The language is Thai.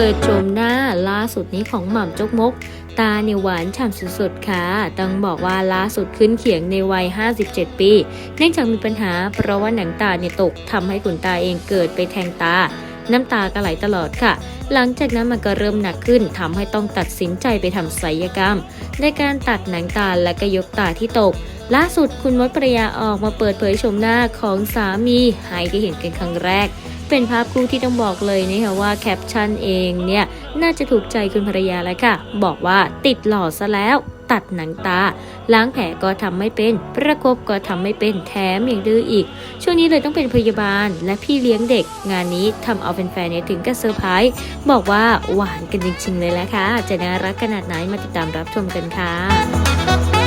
เปิดโฉมหน้าล่าสุดนี้ของหม่ำจกมก ตาเนี่ยหวานฉ่ำสุดๆค่ะ ต้องบอกว่าล่าสุดขึ้นเขียงในวัย 57 ปี เนื่องจากมีปัญหาเพราะว่าหนังตาเนี่ยตกทำให้ขุนตาเองเกิดไปแทงตา น้ำตาก็ไหลตลอดค่ะ หลังจากนั้นมันก็เริ่มหนักขึ้นทำให้ต้องตัดสินใจไปทำศัลยกรรมในการตัดหนังตาและก็ยกตาที่ตก ล่าสุดคุณมดปรยาออกมาเปิดเผยชมหน้าของสามีให้ได้เห็นกันครั้งแรก เป็นภาพคู่ที่ต้องบอกเลยนะคะว่าแคปชั่นเองเนี่ย น่าจะถูกใจคุณภรรยาแล้วค่ะ บอกว่าติดหล่อซะแล้ว ตัดหนังตา ล้างแผลก็ทำไม่เป็น ประคบก็ทำไม่เป็นแถมยังดื้ออีก ช่วงนี้เลยต้องเป็นพยาบาลและพี่เลี้ยงเด็ก งานนี้ทำเอาแฟนๆเนี่ยถึงกับเซอร์ไพรส์บอกว่าหวานกันจริงๆเลยแหละค่ะจะน่ารักขนาดไหนมาติดตามรับชมกันค่ะ